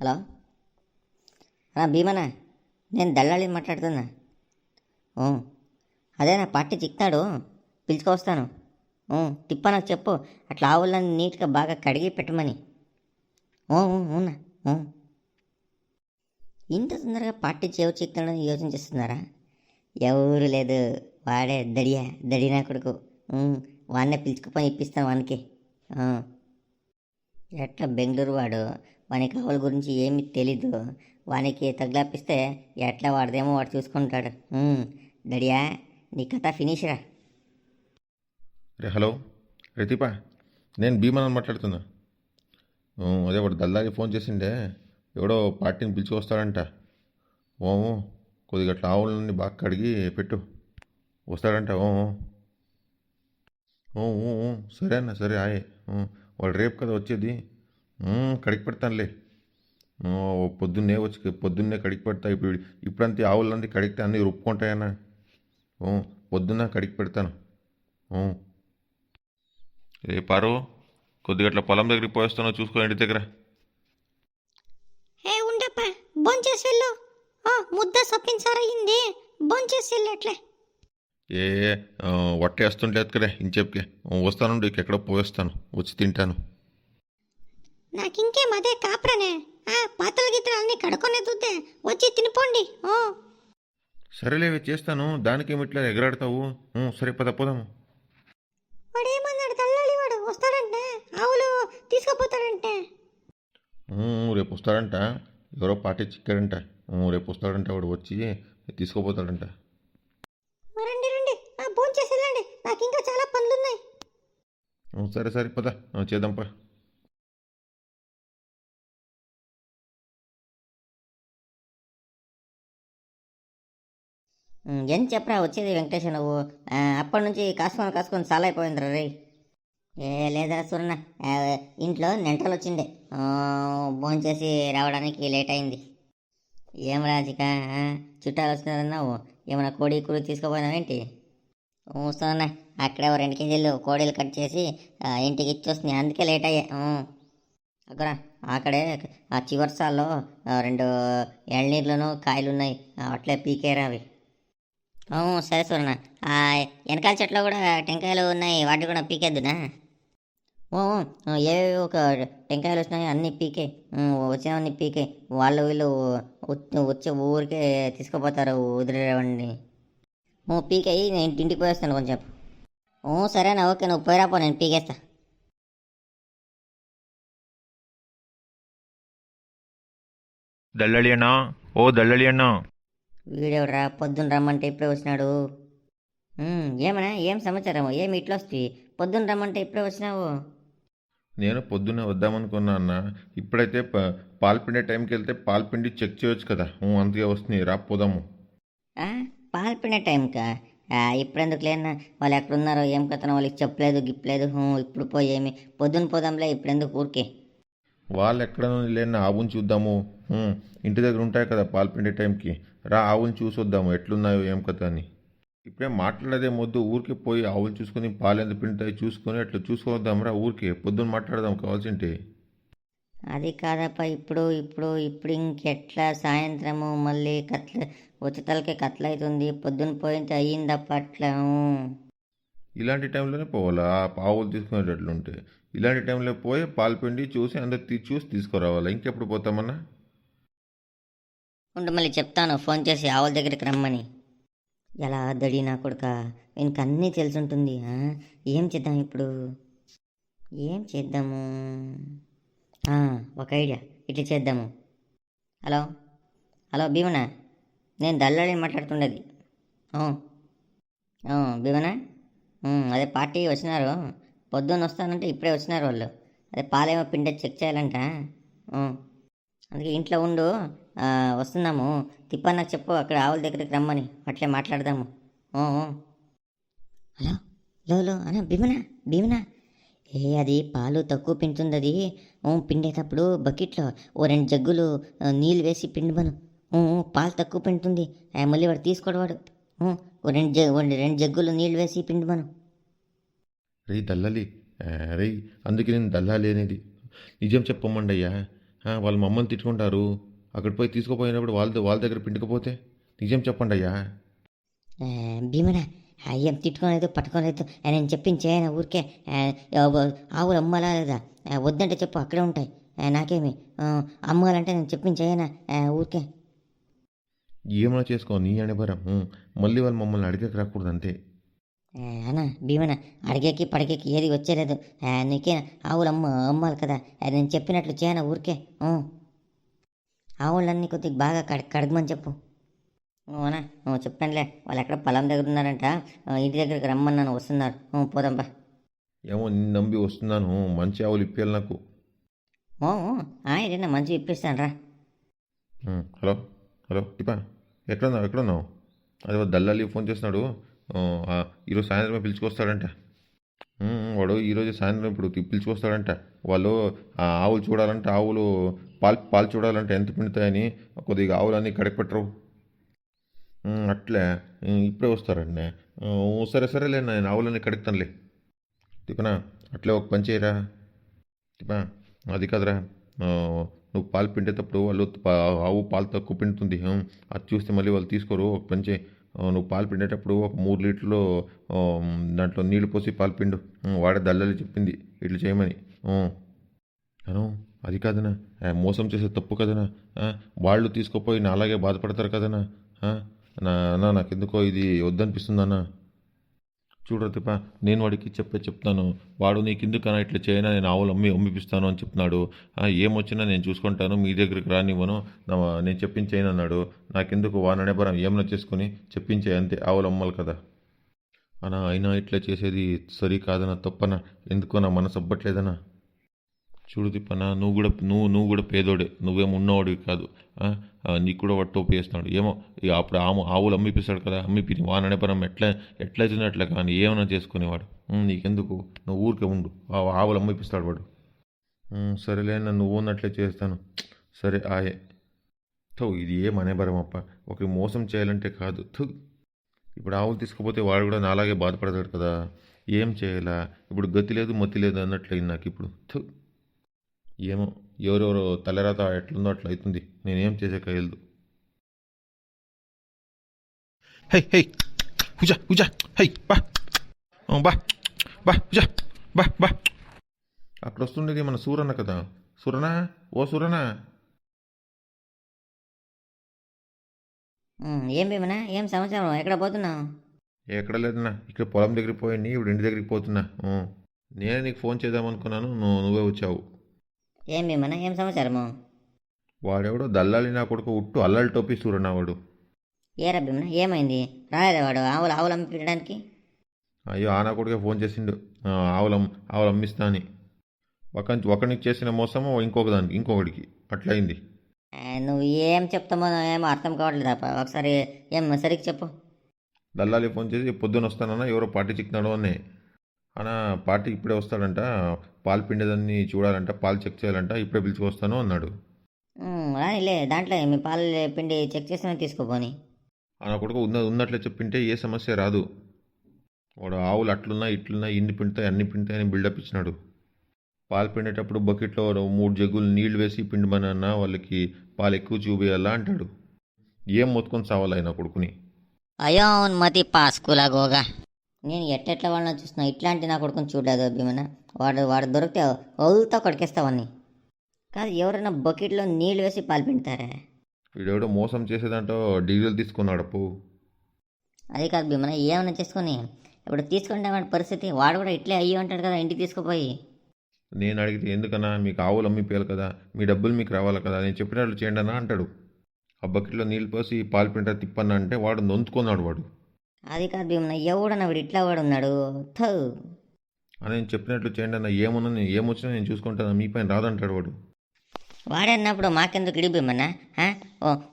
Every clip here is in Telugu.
హలో? భీమనా నేను దళ్ళాళి మాట్లాడుతున్నా. ఓ, అదే నా పార్టీ చిక్తాడు పిలుచుకొస్తాను ఓ, తిప్ప నాకు చెప్పు అట్లా ఆవులను నీట్గా బాగా కడిగి పెట్టమని. ఓ అవునా ఓ. ఇంత తొందరగా పార్టీ చెవు చిక్తాడని యోచన చేస్తున్నారా ఎవరు లేదు వాడే దడియా దడినా కొడుకు. వాడినే పిలుచుకుపోయి ఇప్పిస్తాను వానికి. ఎట్లా బెంగళూరు వాడు వానికి అవల గురించి ఏమీ తెలీదు. వానికి తగిలాపిస్తే ఎట్లా వాడదేమో వాడు చూసుకుంటాడు. ఉమ్, దడియా నీ కథ ఫినిష్ రా. రే హలో. రితిపా నేను భీమన్ మాట్లాడుతున్నా. అదే వాడు దల్లాకి ఫోన్ చేసిండే. ఎవడో పార్టీని పిలిచికొస్తాడంట. ఓ కొద్దిగా అట్లా ఆవులని బాగా కడిగి పెట్టు. వస్తాడంట ఓ సరే అన్న సరే ఆయే. వాళ్ళు రేపు కదా వచ్చేది. కడిగి పెడతానులే. పొద్దున్నే వచ్చి పొద్దున్నే కడిగి పెడతా. ఇప్పుడు ఇప్పుడంతే ఆవులంది కడిగితే అన్నీ రుప్పుకుంటాయన్న పొద్దున్న కడిగి పెడతాను. ఏ పారు కొద్దిగా అట్లా పొలం దగ్గరికి పోయేస్తానో చూసుకో ఇంటి దగ్గర. ఏ ఉండప్ప భోంచేసి వెళ్ళు. ముద్ద సప్పించారయ్యింది. భోంచేసి వెళ్ళు అట్లే. ఏ ఆ, వట్టేస్తుంటలేదు కదా ఇంచెప్కి. వస్తాను ఎక్కడో పోయేస్తాను. వచ్చి తింటాను. నాకు ఇంకేం అదే కాపురనే. ఆ పాత్రలు గిత్రలు అన్ని కడుక్కొనే దుద్దే. వచ్చి తినిపోండి. ఓ. సరేలేవి చేస్తాను. దానికేమి ఇట్లా ఎగరాడతావు? ఊ, సరే పద పోదాము వాడు ఏమన్నాడు తల్లాలి వాడు? వస్తాడంటే? ఆవులు తీసుకుపోతాడంటే. ఊ, రేపు వస్తాడంట. ఎవరో పార్టీ చిక్కాడంట. ఊ, రేపు వస్తాడంట వాడు వచ్చి తీసుకోపోతాడంట. రండి రండి. ఆ వెళ్ళండి. నాకు ఇంకా చాలా పనులున్నాయి. ఊ, సరే సరే పద. ఆ, చేద్దాంపా ఉమ్, ఏం చెప్పరా వచ్చేది వెంకటేశ నువ్వు. అప్పటి నుంచి కాసుకొని కాసుకొని చాలా అయిపోయిందిరా రే. ఏ లేదా సూరన్న ఇంట్లో నెంటలు వచ్చిండే. భోంచేసి రావడానికి లేట్ అయింది. ఏం రాజిక చుట్టాలు వస్తున్నారన్నావు. ఏమైనా కోడి కూర తీసుకుపోయినావేంటి సూరన్న అక్కడే ఓ రెండు కేజీలు కోడీలు కట్ చేసి ఇంటికి ఇచ్చి వస్తున్నాయి అందుకే లేట్ అయ్యా. అక్కడ అక్కడే ఆ చివరిసాల్లో సాల్లో రెండు ఎళ్ళనీళ్ళను కాయలు ఉన్నాయి అట్లే పీకేరా అవి అవును సరే సూరణ ఆ వెనకాల చెట్లో కూడా టెంకాయలు ఉన్నాయి వాటి కూడా పీకేద్దునా? ఓ ఓ, ఏవేవి ఒక టెంకాయలు వచ్చినాయి అన్నీ పీకే. వచ్చినవన్నీ పీకే. వాళ్ళు వీళ్ళు వచ్చే ఊరికే తీసుకుపోతారు వదిలేవండి ఓ పీకేయి నేను ఇంటికి పోయేస్తాను కొంచెం. ఓ సరేనా ఓకే నువ్వు పోయిరాపో నేను పీకేస్తా. దళ్ళడి అన్నా ఓ దళ్ళడి అన్నా. వీడెవడరా? పొద్దున్న రమ్మంటే ఇప్పుడే వచ్చినాడు. ఏమన్నా ఏం సమాచారం ఏమి ఇట్లా వస్తుంది పొద్దున్న రమ్మంటే ఇప్పుడే వచ్చినావు. నేను పొద్దున్నే వద్దామనుకున్నా అన్న. ఇప్పుడైతే ప పాలు పిండే టైంకి వెళ్తే పాలు పిండి చెక్ చేయొచ్చు కదా. అందుకే వస్తున్నాయి. రా పోదాము. ఆ, పాలు పిండే టైంకా? ఇప్పుడెందుకు లేనా వాళ్ళు ఎక్కడున్నారో ఏం కథనో వాళ్ళకి చెప్పలేదు గిప్పలేదు. ఇప్పుడు పోయి ఏమి? పొద్దున పోదాంలే ఇప్పుడెందుకు ఊరికే? వాళ్ళు ఎక్కడ లేని ఆవుని చూద్దాము. ఇంటి దగ్గర ఉంటాయి కదా పాలు పిండే టైంకి. రా ఆవుని చూసొద్దాము ఎట్లున్నాయో ఏం కథ అని. ఇప్పుడే మాట్లాడేదే మొద్దు ఊరికి పోయి ఆవులు చూసుకొని పాలు ఎంత పిండుతాయి చూసుకొని అట్లా చూసుకొద్దాం రా ఊరికి పొద్దున్న మాట్లాడదాం కావాల్సింటే. అది కాదప్ప ఇప్పుడు ఇప్పుడు ఇప్పుడు ఇంకెట్లా సాయంత్రము మళ్ళీ కట్ల ఉచితలకి కట్ల అవుతుంది పొద్దున పోయింటే అయ్యిందప్ప అట్లా. ఇలాంటి టైంలోనే పోవాలా ఆవులు తీసుకునేటట్లుంటే. ఇలాంటి టైంలో పోయి పాలు పిండి చూసి అందరు చూసి తీసుకురావాలా ఇంకెప్పుడు పోతామన్నా? ఉండు మళ్ళీ చెప్తాను. ఫోన్ చేసి ఆవుల దగ్గరికి రమ్మని. ఎలా దడి నా కొడుక? వీనికి అన్నీ తెలుసుంటుంది. ఏం చేద్దాం ఇప్పుడు? ఏం చేద్దాము? ఒక ఐడియా. ఇట్లా చేద్దాము. హలో? హలో భీమనా నేను దల్లాడిని మాట్లాడుతుండేది. ఓ, భీమనా అదే పార్టీ వచ్చినారు. పొద్దున్న వస్తానంటే ఇప్పుడే వచ్చినారు వాళ్ళు. అదే పాలేమో పిండి చెక్ చేయాలంట. అందుకే ఇంట్లో ఉండు. వస్తున్నాము. తిప్ప చెప్పు అక్కడ ఆవుల దగ్గరికి రమ్మని. అట్లే మాట్లాడదాము. హలో లో లో అన్న భీమనా భీమనా. ఏ అది పాలు తక్కువ పిండుతుంది అది పిండేటప్పుడు బకెట్లో ఓ రెండు జగ్గులు నీళ్ళు వేసి పిండుమను పాలు తక్కువ పిండుతుంది. మళ్ళీ వాడు తీసుకోడవాడు ఓ, రెండు జగ్ రెండు జగ్గులు నీళ్ళు వేసి పిండుమను రే దల్లాలి రే అందుకే నేను దల్లాలి అనేది. నిజం చెప్పమండయ్యా. వాళ్ళు మమ్మల్ని తిట్టుకుంటారు. అక్కడ పోయి తీసుకుపోయినప్పుడు వాళ్ళ వాళ్ళ దగ్గర పిండుకపోతే నిజం చెప్పండి అయ్యా. భీమనా ఏం తిట్టుకోలేదు పట్టుకోలేదు నేను చెప్పింది చేయను ఊరికే. ఆవులు అమ్మాలా లేదా? వద్దంటే చెప్పు అక్కడే ఉంటాయి. నాకేమి? అమ్మాలంటే నేను చెప్పింది చేయనా? ఆ, ఊరికే. ఏమైనా చేసుకో నీ అనిభరం మళ్ళీ వాళ్ళు మమ్మల్ని అడిగక రాకూడదు అంతే. ఆ, అన్న భీమన అడిగేకి పడిగేకి ఏది వచ్చేలేదు. ఆ, నీకే ఆవులు అమ్మ అమ్మాలి కదా. నేను చెప్పినట్లు చేయనా ఊరికే. ఆవులన్నీ కొద్దిగా బాగా కడ కడగమని చెప్పు. అవునా చెప్పానులే వాళ్ళు ఎక్కడ పొలం దగ్గర ఉన్నారంట. ఇంటి దగ్గరికి రమ్మన్నాను వస్తున్నారు. ఊ, పోదాంపా ఏమో నిన్ను నమ్మి వస్తున్నాను. మంచి ఆవులు ఇప్పేయాలి నాకు. ఓ ఆయన మంచి ఇప్పిస్తాను రా. హలో హలో టిపా ఎక్కడున్నావు ఎక్కడున్నావు? అదే దల్లాలి ఫోన్ చేస్తున్నాడు. ఈరోజు సాయంత్రమే పిలుచుకొస్తాడంట. వాడు ఈరోజు సాయంత్రం ఇప్పుడు పిలుచుకొస్తాడంట. వాళ్ళు ఆ ఆవులు చూడాలంటే ఆవులు పాలు పాలు చూడాలంటే ఎంత పిండుతాయని కొద్దిగా ఆవులన్నీ కడగపెట్టరు అట్లే ఇప్పుడే వస్తారండి. సరే సరేలే నేను ఆవులన్నీ కడుగుతానులే. తిపనా అట్లే ఒక పని చేయరా? తిపా అది కాదురా. నువ్వు పాలు పిండేటప్పుడు వాళ్ళు పా- ఆవు పాలు తక్కువ పిండుతుంది. అది చూస్తే మళ్ళీ వాళ్ళు తీసుకోరు. ఒక పని చేయి. నువ్వు పాలు పిండేటప్పుడు ఒక మూడు లీటర్లు దాంట్లో నీళ్ళు పోసి పాలు పిండు. వాడే దళ్ళని చెప్పింది. ఇట్లు చేయమని. అను? అది కాదనా? మోసం చేసే తప్పు కదనా? వాళ్ళు తీసుకుపోయి నా అలాగే బాధపడతారు కదనా? నా అన్నా నాకెందుకో ఇది వద్దనిపిస్తుందన్నా చూడు రతిపా నేను వాడికి చెప్పే చెప్తాను. వాడు నీకు ఎందుకన్నా ఇట్లా చేయనా? నేను ఆవులు అమ్మి అమ్మిపిస్తాను అని చెప్తున్నాడు. ఏమొచ్చినా నేను చూసుకుంటాను. మీ దగ్గరికి రానివ్వను. నేను చెప్పించేయను అన్నాడు. నాకెందుకు? వాననే బరం. ఏమైనా చేసుకుని చెప్పించే అంతే. ఆవులు అమ్మాలి కదా. అనా అయినా ఇట్లా చేసేది సరి కాదనా తప్పనా ఎందుకో నా మనసు అవ్వట్లేదనా చూడు తిప్పనా నువ్వు కూడా నువ్వు నువ్వు కూడా పేదోడే నువ్వేం ఉన్నవాడివి కాదు. నీకు కూడా వాడు వేస్తున్నాడు ఏమో ఇక అప్పుడు ఆము ఆవులు అమ్మిపిస్తాడు కదా అమ్మిపిని వాననే పరం ఎట్లా ఎట్లయితుంది అట్లా కానీ ఏమైనా చేసుకునేవాడు. నీకెందుకు? నువ్వు ఊరికే ఉండు. ఆవులు అమ్మిపిస్తాడు వాడు. సరేలే నన్ను నువ్వు ఉన్నట్లే చేస్తాను. సరే ఆయే. థూ ఇది ఏం అనేబరం అప్ప ఒక మోసం చేయాలంటే కాదు. థు. ఇప్పుడు ఆవులు తీసుకుపోతే వాడు కూడా నాలాగే బాధపడతాడు కదా. ఏం చేయాలా? ఇప్పుడు గతి లేదు మతి లేదు అన్నట్లయింది నాకు ఇప్పుడు. థు. ఏమో ఎవరెవరో తలరాత ఎట్లుందో అట్లా అవుతుంది. నేనేం చేసే కయ్యదు హై హై. హుజా హుజా హై బా. ఆ, బా. బా హుజా బా బా. అక్కడ వస్తుండేది మన సూరన్న కదా. సూరనా ఓ సూరనా ఏం భీమనా? ఏం సమాచారం? ఎక్కడ పోతున్నావు? ఎక్కడ లేదన్నా. ఇక్కడ పొలం దగ్గరికి పోయింది ఇప్పుడు ఇంటి దగ్గరికి పోతున్నా. నేనే నీకు ఫోన్ చేద్దాం అనుకున్నాను నువ్వు నువ్వే వచ్చావు. ఏం భీమనా ఏం సమాచారము? వాడెవడో దల్లాలి నా కొడుకు ఉట్టు అల్లలు టోపీ సూరన్న వాడు. ఏరా భీమనా ఏమైంది? రాలేదా వాడు? ఆవులు ఆవులు అమ్మి పెట్టడానికి అయ్యో ఆ నా కొడుకే ఫోన్ చేసిండు. ఆవులు ఆవులు అమ్మిస్తా అని. ఒక ఒకనికి చేసిన మోసము ఇంకొక దానికి ఇంకొకడికి. అట్లయింది. నువ్వు ఏం చెప్తామో ఏమో అర్థం కావట్లేదు అప్ప ఒకసారి ఏం సరిగ్గా చెప్పు. దల్లాలి ఫోన్ చేసి పొద్దున వస్తానన్నా ఎవరో పార్టీ చిక్కినాడు అని అన్న పార్టీ ఇప్పుడే వస్తాడంట పాలు పిండేదాన్ని చూడాలంట పాలు చెక్ చేయాలంట ఇప్పుడే పిలుచుకొస్తాను అన్నాడు. రానిలే దాంట్లో మీ పాలు పిండి చెక్ చేసిన తీసుకోపోని ఆ నా కొడుకు ఉన్న ఉన్నట్లే చెప్పింటే ఏ సమస్య రాదు. వాడు ఆవులు అట్లున్నా ఇట్లున్నా ఇన్ని పిండుతాయి అన్ని పిండుతాయి అని బిల్డప్ ఇచ్చినాడు. పాలు పిండేటప్పుడు బకెట్లో మూడు జగ్గులు నీళ్ళు వేసి పిండమనన్నా వాళ్ళకి పాలు ఎక్కువ చూపియాలా అంటాడు. ఏం మొత్తుకొని సావాలి ఆయన కొడుకుని? అయోన్మతి పాస్కుల గోగా. నేను ఎట్టెట్ల వాళ్ళని చూస్తున్నా? ఇట్లాంటి నా కొడుకుని చూడలేదు భీమన వాడు వాడు దొరికితే ఓల్తో కొడికేస్తావని కాదు ఎవరైనా బకెట్లో నీళ్ళు వేసి పాలు పిండుతారా? వీడెవడో మోసం చేసేదంటో డీజిల్ తీసుకున్నాడు అప్పు. అది కాదు భీమన ఏమైనా చేసుకొని ఇప్పుడు తీసుకుంటే వాడి పరిస్థితి వాడు కూడా ఇట్లే అయ్యి ఉంటాడు కదా ఇంటికి తీసుకుపోయి. నేను అడిగితే ఎందుకన్నా మీకు ఆవులు అమ్మిపోయాలి కదా మీ డబ్బులు మీకు రావాలి కదా నేను చెప్పినట్లు చేయండి అన్నా అంటాడు. ఆ బకెట్లో నీళ్ళు పోసి పాలు తిప్పన్నా అంటే వాడు నొంతుకున్నాడు వాడు. అది కాదు భీమన ఎవడన్నా వీడు ఇట్లా వాడు ఉన్నాడు. థూ. అని నేను చెప్పినట్లు చేయండి అన్న ఏమున్నా నేను ఏమొచ్చినా నేను చూసుకుంటాను మీ పైన రాదంటాడు వాడు. వాడే అన్నప్పుడు మాకెందుకు ఇడి భీమన్న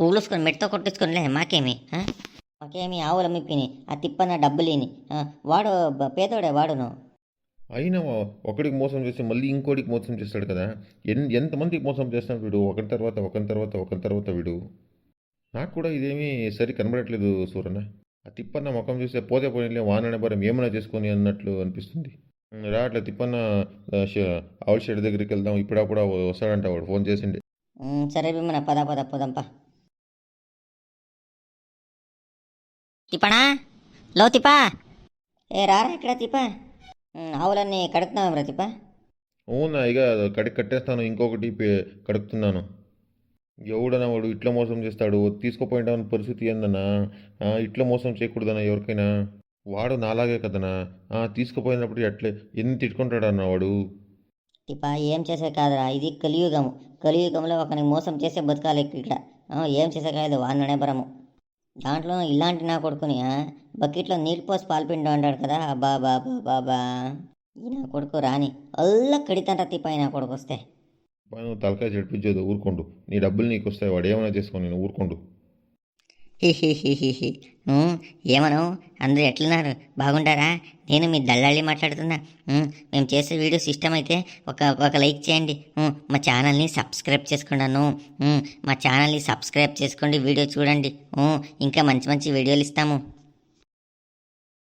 ఊలుసుకొని మెట్తో కొట్టించుకోనిలే మాకేమి? మాకేమి ఆవులు అమ్మిపోయినాయి ఆ తిప్పన్న డబ్బులేని వాడు పేదోడే వాడును. అయినా ఒకడికి మోసం చేస్తే మళ్ళీ ఇంకోటికి మోసం చేస్తాడు కదా. ఎన్ ఎంతమందికి మోసం చేస్తాడు వీడు? ఒకరి తర్వాత ఒకరి తర్వాత ఒకరి తర్వాత వీడు. నాకు కూడా ఇదేమీ సరి కనబడట్లేదు సూరన్న. ఆ తిప్పన్న ముఖం చూస్తే పోతే పోయినలే వాననే బరం ఏమైనా చేసుకొని అన్నట్లు అనిపిస్తుంది. రా అట్లా తిప్పన్న ఆవుల షెడ్ దగ్గరికి వెళ్దాం ఇప్పుడప్పుడు వస్తాడంట వాడు ఫోన్ చేసిండే. సరే భీమన పద పద పోదాంపా తిప్పనా? లో తిప్పా? ఏ రారా ఇక్కడ తిప్పా? ఆవులన్నీ కడుగుతున్నావు రా తిప్పా? అవునా ఇక కడికి కట్టేస్తాను ఇంకొకటి పే- కడుపుతున్నాను ఎవడన్నా వాడు ఇట్లా మోసం చేస్తాడు తీసుకుపోయిన పరిస్థితి ఏందన్నా? ఇట్లా మోసం చేయకూడదన్నా ఎవరికైనా? వాడు నాలాగే కదనా తీసుకుపోయినప్పుడు ఎట్లే ఎన్ని తిట్టుకుంటాడన్నా వాడు? తిప్పా ఏం చేసే కాదురా ఇది కలియుగము. కలియుగంలో ఒకని మోసం చేసే బతకాలి ఇక్కడ. ఏం చేసే కాదు వాడిననే బరము. దాంట్లో ఇలాంటి నా కొడుకుని ఆ, బకెట్లో నీళ్ళు పోసి పాల్పిండు అంటాడు కదా అబ్బా బాబా బాబా ఈ నా కొడుకు రాని అల్ల కడితంట తిప్పా నా కొడుకు వస్తే. పైన తలకాయ చెడిపించేది ఊరుకోండు. నీ డబ్బులు నీకు వస్తాయి వాడు ఏమైనా చేసుకో నేను ఊరుకోండు. హిహిహిహిహి. ఉమ్, ఏమను? అందరూ ఎట్లున్నారు? బాగుంటారా? నేను మీ దళ్ళాళి మాట్లాడుతున్నా. ఉమ్, మేము చేసే వీడియోస్ ఇష్టమైతే ఒక ఒక లైక్ చేయండి. ఉమ్, మా ఛానల్ని సబ్స్క్రైబ్ చేసుకున్నాను ఉమ్, మా ఛానల్ని సబ్స్క్రైబ్ చేసుకోండి వీడియో చూడండి. ఉమ్, ఇంకా మంచి మంచి వీడియోలు ఇస్తాము.